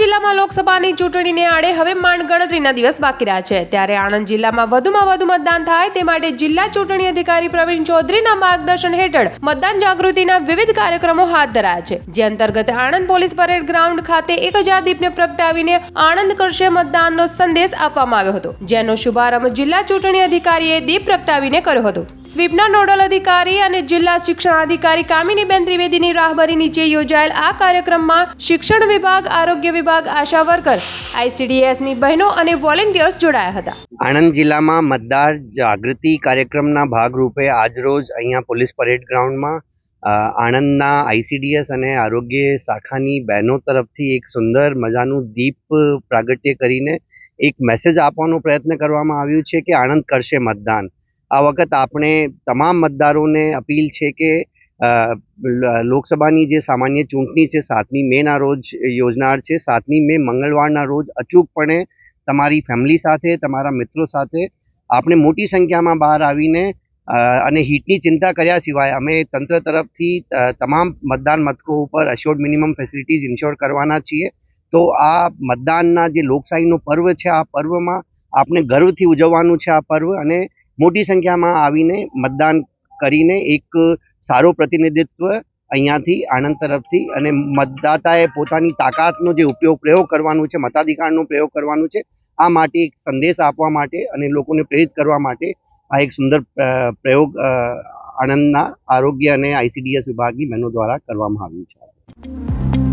જિલ્લામાં લોકસભાની ચૂંટણીને આડે હવે માંડ ગણતરીના દિવસ બાકી રહ્યા છે. ત્યારે આણંદ જિલ્લામાં વધુમાં વધુ મતદાન થાય તે માટે જિલ્લા ચૂંટણી અધિકારી પ્રવીણ ચૌધરીના માર્ગદર્શન હેઠળ મતદાન જાગૃતિના વિવિધ કાર્યક્રમો હાથ ધરાયા છે. જે અંતર્ગત આણંદ પોલીસ પરેડ ગ્રાઉન્ડ ખાતે એક હજાર દીપને પ્રગટાવીને આણંદ કરશે મતદાનનો સંદેશ આપવામાં આવ્યો હતો. જેનો શુભારંભ જિલ્લા ચૂંટણી અધિકારીએ દીપ પ્રગટાવીને કર્યો હતો. સ્વીપના નોડલ અધિકારી અને જિલ્લા શિક્ષણાધિકારી કામિનીબેન ત્રિવેદીની રાહબરી નીચે યોજાયેલ આ કાર્યક્રમમાં શિક્ષણ વિભાગ, આરોગ્ય વિભાગ, આશા વર્કર, આઈસીડીએસની બહેનો અને વોલેન્ટિયર્સ જોડાયા હતા. આણંદ જિલ્લામાં મતદાર જાગૃતિ કાર્યક્રમના ભાગરૂપે આજરોજ અહીંયા પોલીસ પરેડ ગ્રાઉન્ડમાં આણંદના આઈસીડીએસ અને આરોગ્ય શાખાની બહેનો તરફથી એક સુંદર મજાનું દીપ પ્રાગટ્ય કરીને એક મેસેજ આપવાનો પ્રયત્ન કરવામાં આવ્યું છે કે આણંદ કરશે મતદાન. આ વખત આપણે તમામ મતદારોને અપીલ છે કે લોકસભાની જે સામાન્ય ચૂંટણી છે, સાતમી મેના રોજ યોજનાર છે. સાતમી મે મંગળવારના રોજ અચૂકપણે તમારી ફેમિલી સાથે, તમારા મિત્રો સાથે આપણે મોટી સંખ્યામાં બહાર આવીને અને હીટની ચિંતા કર્યા સિવાય અમે તંત્ર તરફથી તમામ મતદાન મથકો ઉપર અશ્યોર્ડ મિનિમમ ફેસિલિટીઝ ઇન્શ્યોર કરવાના છીએ. તો આ મતદાનના જે લોકશાહીનો પર્વ છે, આ પર્વમાં આપણે ગર્વથી ઉજવવાનું છે આ પર્વ અને મોટી સંખ્યામાં આવીને મતદાન કરીને એક સારો પ્રતિનિધિત્વ અહીંયાથી આણંદ તરફથી અને મતદાતાએ પોતાની તાકાતનો જે ઉપયોગ પ્રયોગ કરવાનો છે, મતાધિકારનો પ્રયોગ કરવાનો છે, આ માટે એક સંદેશ આપવા માટે અને લોકોને પ્રેરિત કરવા માટે આ એક સુંદર પ્રયોગ આણંદના આરોગ્ય અને આઈસીડીએસ વિભાગની બહેનો દ્વારા કરવામાં આવ્યું છે.